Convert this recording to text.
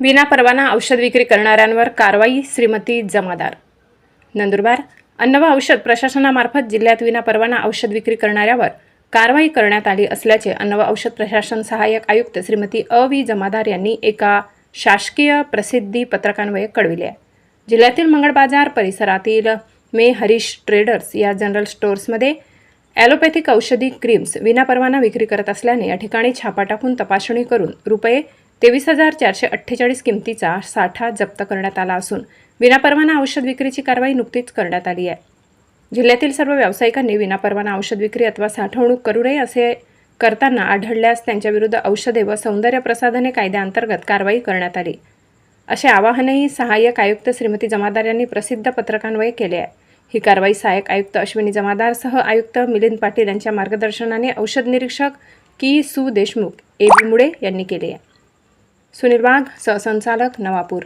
विनापरवाना औषध विक्री करणाऱ्यांवर कारवाई श्रीमती जमादार. नंदुरबार अन्न व औषध प्रशासनामार्फत जिल्ह्यात विनापरवाना औषध विक्री करणाऱ्यावर कारवाई करण्यात आली असल्याचे अन्न व औषध प्रशासन सहाय्यक आयुक्त श्रीमती अ व्ही जमादार यांनी एका शासकीय प्रसिद्धी पत्रकान्वये कळविले. आहे जिल्ह्यातील मंगळबाजार परिसरातील मे हरीश ट्रेडर्स या जनरल स्टोअर्समध्ये ॲलोपॅथिक औषधी क्रीम्स विनापरवाना विक्री करत असल्याने या ठिकाणी छापा टाकून तपासणी करून रुपये तेवीस हजार चारशे अठ्ठेचाळीस किमतीचा साठा जप्त करण्यात आला असून विनापरवाना औषध विक्रीची कारवाई नुकतीच करण्यात आली आहे. जिल्ह्यातील सर्व व्यावसायिकांनी विनापरवाना औषध विक्री अथवा साठवणूक करू नये असे करताना आढळल्यास त्यांच्याविरुद्ध औषधे व सौंदर्य प्रसाधने कायद्याअंतर्गत कारवाई करण्यात आली. असे आवाहनही सहाय्यक आयुक्त श्रीमती जमादार यांनी प्रसिद्ध पत्रकान्वये केले आहे. ही कारवाई सहाय्यक आयुक्त अश्विनी जमादारसह आयुक्त मिलिंद पाटील यांच्या मार्गदर्शनाने औषध निरीक्षक की सु देशमुख ए बी मुळे यांनी केले आहे. सुनील वाघ सहसंचालक नवापूर।